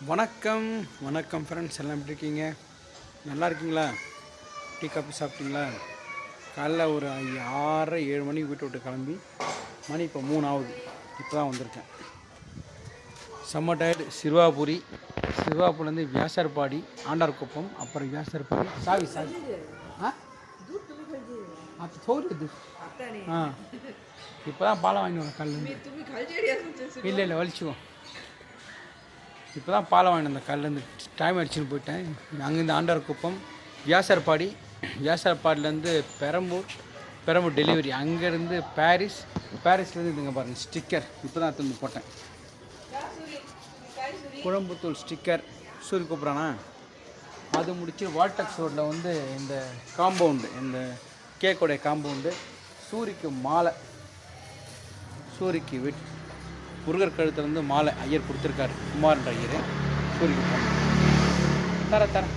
வணக்கம் வணக்கம் ஃப்ரெண்ட்ஸ் எல்லாம் எப்படி இருக்கீங்க? நல்லா இருக்கீங்களா? டீ காஃபி சாப்பிட்டீங்களா? காலைல ஒரு ஆறரை ஏழு மணிக்கு வீட்டை விட்டு கிளம்பி மணி இப்போ மூணு ஆகுது இப்போ தான் வந்திருக்கேன். செம்ம டயர்டு சிறுவாபுரி சிறுவாபுரிலேருந்து வியாசர்பாடி ஆண்டார்குப்பம் அப்புறம் வியாசர்பாடி சாவி சாவி. ஆ? சோறு ஆ. இப்போ தான் பாலம் வாங்கி வரேன் காலையிலேருந்து இல்லை இல்லை வலிச்சுவோம் இப்போ தான் பாலம் வாங்கினேன் அந்த கல்லேருந்து டைம் அடிச்சுன்னு போயிட்டேன். அங்கேருந்து ஆண்டார்குப்பம் வியாசர்பாடி வியாசர்பாடிலேருந்து பெரம்பூர் பெரம்பூர் டெலிவரி அங்கேருந்து பாரிஸ் பாரிஸ்லேருந்து இதுங்க பாருங்கள் ஸ்டிக்கர் இப்போ தான் திரும்ப போட்டேன். குழம்புத்தூள் ஸ்டிக்கர் சூரிய கூப்பிட்றானா? அது முடித்து வால்டக்ஸ் ரோட்டில் வந்து இந்த காம்பவுண்டு இந்த கேக்கோடைய காம்பவுண்டு சூரிக்கு மாலை. சூரிக்கு வெட் முருகர் கழுத்துலேருந்து மாலை ஐயர் கொடுத்துருக்காரு. குமார்ன்ற ஐயர். சூரிக்கு தர தர. தரேன்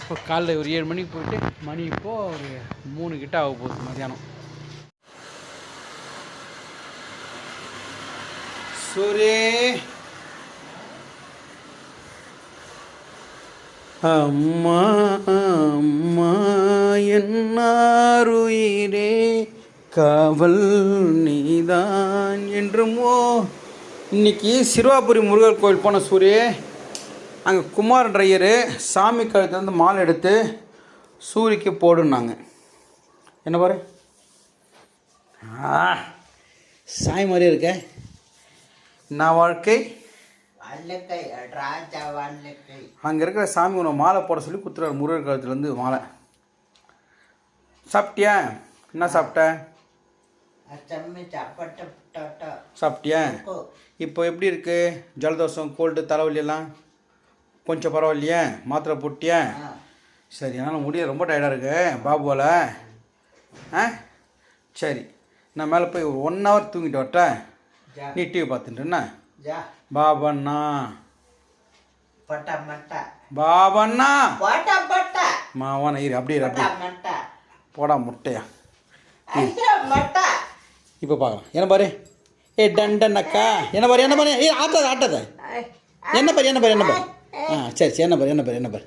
இப்போ காலைல ஒரு ஏழு மணிக்கு போயிட்டு மணி இப்போது ஒரு மூணு கிட்ட ஆக போகுது மதியானம். சூரே. அம்மா அம்மா என்னாருயிரே? காவல் நீதான் என்றுமோ இன்னைக்கு சிறுவாபுரி முருகர் கோயில் போன சூரிய அங்கே குமார் ட்ரையரு சாமி கழுத்துலேருந்து மாலை எடுத்து சூரிக்கு போடுனாங்க. என்ன பாரு? ஆ சாய் மாதிரியே இருக்க. நான் வாழ்க்கை? அங்கே இருக்கிற சாமி உன்னை மாலை போட சொல்லி குத்துறாரு முருகர் கழுத்துலேருந்து மாலை. சாப்பிட்டியா? என்ன சாப்பிட்ட? சாப்பிட்டியா? இப்போ எப்படி இருக்கு? ஜலதோஷம் கோல்டு தலைவலி எல்லாம்? கொஞ்சம் பரவாயில்லையா? மாத்திரை போட்டியா? சரி என்னால் முடியல. ரொம்ப டயர்டாக இருக்கு பாபுவால் ஆ? சரி நான் மேலே போய் ஒரு ஒன் ஹவர் தூங்கிட்டு வரட்டா? ஜா. நீ டிவி பார்த்துட்டுன்னா ஜா. பாபண்ணா. பாபண்ணா. மாவான இரு அப்படியே அப்படியே. போடா முட்டையா. இப்போ பார்க்கலாம். என்ன பாரு? ஏ டன் அக்கா. என்ன பாரு என்ன பாரு? ஏ ஆட்டாத ஆட்டாத. என்ன பாரு என்ன பாரு என்ன பாரு? ஆ சரி சரி என்ன பாரு என்ன பாரு என்ன பாரு?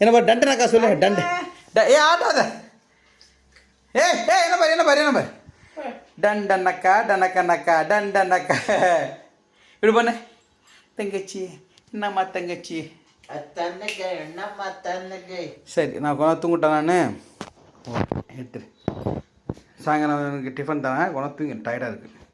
என்ன பாரு டண்டன் அக்கா சொல்லு. டண்டு ஏ ஆட்டாத. ஏ ஏ என்ன பாரு என்ன பாரு என்ன பாரு? டன் டன் அக்கா டனக்கா நக்கா டன் டன் அக்கா. இப்படி பண்ணு. தங்கச்சி என்னம்மா தங்கச்சி? சரி நான் கொஞ்சம் தூங்கிட்டேன் நான்? எடுத்துரு. சாயங்காலம் எனக்கு டிஃபன் தரேன். குணத்துக்கு டயர்டாக இருக்குது